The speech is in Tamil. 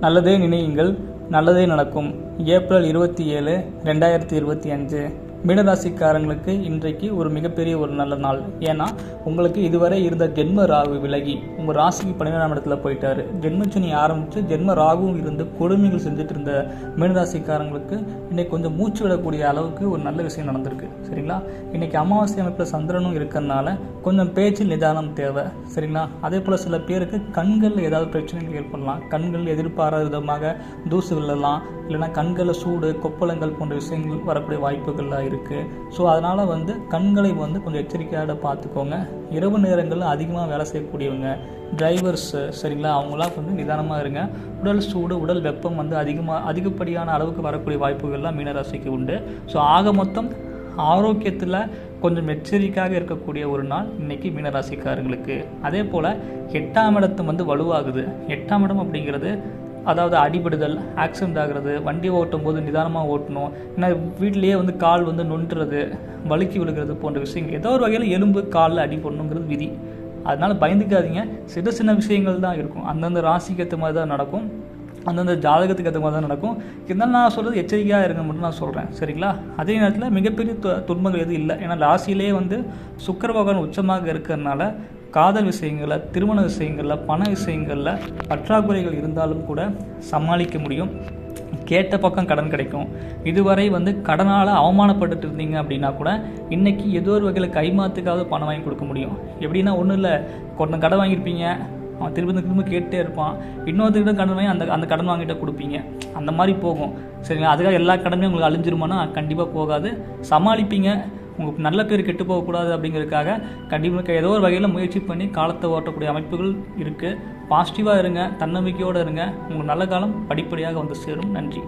நல்லதே நினையுங்கள் நல்லதே நடக்கும். ஏப்ரல் இருபத்தி ஏழு ரெண்டாயிரத்தி இருபத்தி அஞ்சு. மீனராசிக்காரங்களுக்கு இன்றைக்கு ஒரு மிகப்பெரிய ஒரு நல்ல நாள். ஏன்னா உங்களுக்கு இதுவரை இருந்த ஜென்ம ராகு விலகி உங்கள் ராசிக்கு பன்னிரெண்டாம் இடத்துல போயிட்டாரு. ஜென்மச்சனி ஆரம்பித்து ஜென்ம ராகுவும் இருந்து கொடுமைகள் செஞ்சுட்டு இருந்த மீனராசிக்காரங்களுக்கு இன்னைக்கு கொஞ்சம் மூச்சு விடக்கூடிய அளவுக்கு ஒரு நல்ல விஷயம் நடந்திருக்கு. சரிங்களா? இன்னைக்கு அமாவாசை அமைப்பில் சந்திரனும் இருக்கிறதுனால கொஞ்சம் பேச்சு நிதானம் தேவை. சரிங்களா? அதே போல் சில பேருக்கு கண்களில் ஏதாவது பிரச்சனைகள் ஏற்படலாம். கண்கள் எதிர்பாராத விதமாக தூசு விழலாம். இல்லைன்னா கண்களில் சூடு கொப்பளங்கள் போன்ற விஷயங்கள் வரக்கூடிய வாய்ப்புகள்லாம் இருக்குது ஸோ அதனால் வந்து கண்களை வந்து கொஞ்சம் எச்சரிக்கையாக பார்த்துக்கோங்க. இரவு நேரங்களில் அதிகமாக வேலை செய்யக்கூடியவங்க டிரைவர்ஸ் சரிங்களா? அவங்களாம் கொஞ்சம் நிதானமாக இருங்க. உடல் சூடு உடல் வெப்பம் வந்து அதிகமாக அதிகப்படியான அளவுக்கு வரக்கூடிய வாய்ப்புகள்லாம் மீனராசிக்கு உண்டு. ஸோ ஆக மொத்தம் ஆரோக்கியத்தில் கொஞ்சம் எச்சரிக்கையாக இருக்கக்கூடிய ஒரு நாள் இன்றைக்கி மீனராசிக்காரங்களுக்கு. அதே போல் எட்டாம் இடத்து வந்து வலுவாகுது. எட்டாம் இடம் அப்படிங்கிறது அதாவது அடிபடுதல் ஆக்சிடென்ட் ஆகிறது வண்டி ஓட்டும் போது நிதானமாக ஓட்டணும் ஏன்னா வீட்டிலேயே வந்து கால் வந்து நொண்டுறது வழுக்கி விழுகிறது போன்ற விஷயங்கள். ஏதோ ஒரு வகையில் எலும்பு காலில் அடிபடணுங்கிறது விதி. அதனால் பயந்துக்காதீங்க. சின்ன சின்ன விஷயங்கள் தான் இருக்கும். அந்தந்த ராசிக்கு ஏற்ற மாதிரி தான் நடக்கும். அந்தந்த ஜாதகத்துக்கு ஏற்ற மாதிரி தான் நடக்கும். இருந்தாலும் நான் சொல்கிறது எச்சரிக்கையாக இருங்க மட்டும் நான் சொல்கிறேன் சரிங்களா? அதே நேரத்தில் மிகப்பெரிய துன்பங்கள் எதுவும் இல்லை. ஏன்னா ராசியிலே வந்து சுக்கர பகவான் உச்சமாக இருக்கிறதுனால காதல் விஷயங்களில் திருமண விஷயங்களில் பண விஷயங்களில் பற்றாக்குறைகள் இருந்தாலும் கூட சமாளிக்க முடியும். கேட்ட பக்கம் கடன் கிடைக்கும். இதுவரை வந்து கடனால் அவமானப்பட்டுட்டு இருந்தீங்க அப்படின்னா கூட இன்றைக்கி ஏதோ ஒரு வகையில் கைமாத்துக்காவது பணம் வாங்கி கொடுக்க முடியும். எப்படின்னா ஒன்றும் இல்லை. கொஞ்சம் கடன் வாங்கியிருப்பீங்க. அவன் திரும்ப திரும்ப கேட்டே இருப்பான். இன்னொருத்தர்கிட்ட கடன் வாங்கி அந்த அந்த கடன் வாங்கிட்ட கொடுப்பீங்க. அந்த மாதிரி போகும். சரிங்களா? அதுக்காக எல்லா கடனையும் உங்களுக்கு அழிஞ்சிருமானா? கண்டிப்பாக போகாது. சமாளிப்பீங்க. உங்களுக்கு நல்ல பேர் கெட்டு போகக்கூடாது அப்படிங்கிறதுக்காக கண்டிப்பாக ஏதோ ஒரு வகையில் முயற்சி பண்ணி காலத்தை ஓட்டக்கூடிய அமைப்புகள் இருக்குது பாசிட்டிவாக இருங்க தன்னம்பிக்கையோடு இருங்க. உங்களுக்கு நல்ல காலம் படிப்படியாக வந்து சேரும். நன்றி.